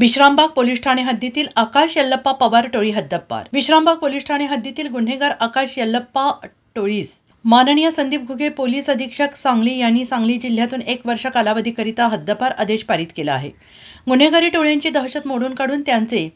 Vishrambag police Thane हद्दीतील आकाश यल्लप्पा पवार टोळी हद्दपार विश्रामबाग पोलीस ठाणे हद्दीतील गुन्हेगार आकाश यल्लप्पा टोळीस. माननीय संदीप घुगे पोलीस अधीक्षक सांगली यांनी सांगली जिल्ह्यातून एक वर्ष कालावधीकरिता हद्दपार आदेश पारित केला आहे. गुन्हेगारी टोळ्यांची दहशत मोडून काढून त्यांचे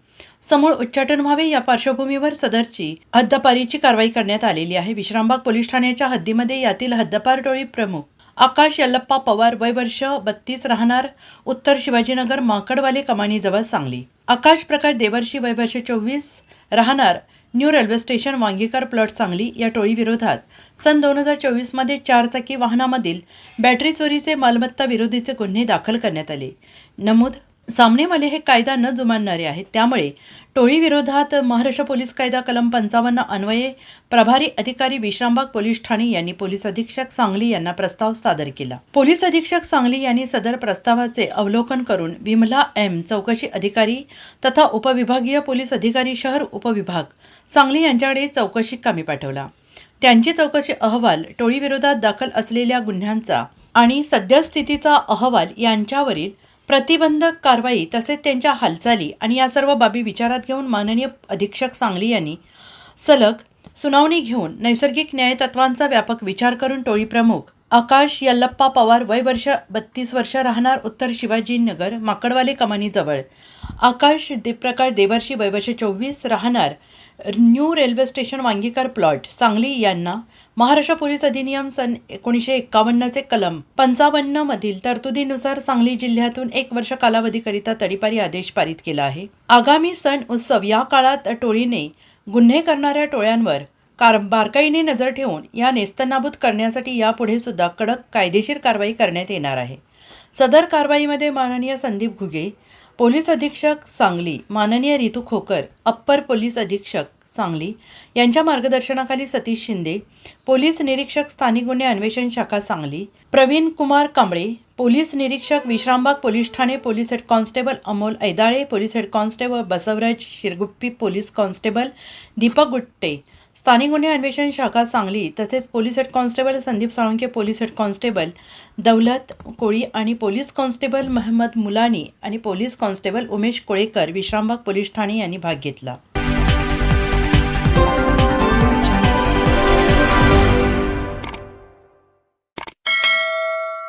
समूळ उच्चाटन व्हावे या पार्श्वभूमीवर सदरची हद्दपारीची कारवाई करण्यात आलेली आहे. विश्रामबाग पोलीस ठाण्याच्या हद्दीमध्ये यातील हद्दपार टोळी प्रमुख आकाश यल्लप्पा पवार वय वर्ष बत्तीस राहणार. उत्तर शिवाजीनगर माकडवाले कमानीजवळ सांगली. आकाश प्रकाश देवर्षी वय वर्ष चोवीस राहणार. New railway station Wangikar plot Sangli या टोळीविरोधात सन दोन हजार चोवीसमध्ये चारचाकी वाहनामधील बॅटरी चोरीचे मालमत्ता विरोधीचे गुन्हे दाखल करण्यात आले. नमूद सामनेवाले हे कायदा न जुमानणारे आहेत. त्यामुळे टोळीविरोधात महाराष्ट्र पोलीस कायदा कलम पंचावन्न अन्वये प्रभारी अधिकारी विश्रामबाग पोलीस ठाणे यांनी पोलीस अधीक्षक सांगली यांना प्रस्ताव सादर केला. पोलीस अधीक्षक सांगली यांनी सदर प्रस्तावाचे अवलोकन करून विमला एम. चौकशी अधिकारी तथा उपविभागीय पोलीस अधिकारी शहर उपविभाग सांगली यांच्याकडे चौकशी कामी पाठवला. त्यांची चौकशी अहवाल टोळीविरोधात दाखल असलेल्या गुन्ह्यांचा आणि सद्यस्थितीचा अहवाल यांच्यावरील प्रतिबंधक कारवाई तसेच त्यांच्या हालचाली आणि या सर्व बाबी विचारात घेऊन माननीय अधीक्षक सांगली यांनी सलग सुनावणी घेऊन नैसर्गिक न्यायतत्वांचा व्यापक विचार करून टोळी प्रमुख आकाश यल्लप्पा पवार वय वर्ष बत्तीस वर्ष राहणार उत्तर शिवाजीनगर माकडवाले कमानीजवळ आकाश देवप्रकाश देवर्षी वय वर्ष चोवीस राहणार new railway station Wangikar plot Sangli यांना. महाराष्ट्र पोलीस अधिनियम सन एकोणीसशे एक्कावन्नचे कलम पंचावन्नमधील तरतुदीनुसार सांगली जिल्ह्यातून एक वर्ष कालावधीकरिता तडीपारी आदेश पारित केला आहे. आगामी सण उत्सव या काळात टोळीने गुन्हे करणाऱ्या टोळ्यांवर कार बारकाईने नजर ठेवून या नेस्तनाबूत करण्यासाठी यापुढे सुद्धा कडक कायदेशीर कारवाई करण्यात येणार आहे. सदर कारवाईमध्ये माननीय संदीप घुगे पोलीस अधीक्षक सांगली माननीय रितू खोकर अप्पर पोलीस अधीक्षक सांगली यांच्या मार्गदर्शनाखाली सतीश शिंदे पोलीस निरीक्षक स्थानिक गुन्हे अन्वेषण शाखा सांगली प्रवीण कुमार कांबळे पोलीस निरीक्षक Vishrambag police Thane police head constable Amol Aidale police head constable Basavaraj Shirguppi police constable Deepak Gutte स्थानिक गुन्हे अन्वेषण शाखा सांगली तसेच police head constable Sandeep Salunke police head constable Daulat Koli आणि पोलीस कॉन्स्टेबल महम्मद मुलानी आणि police constable Umesh Kolekar Vishrambag police Thane यांनी भाग घेतला.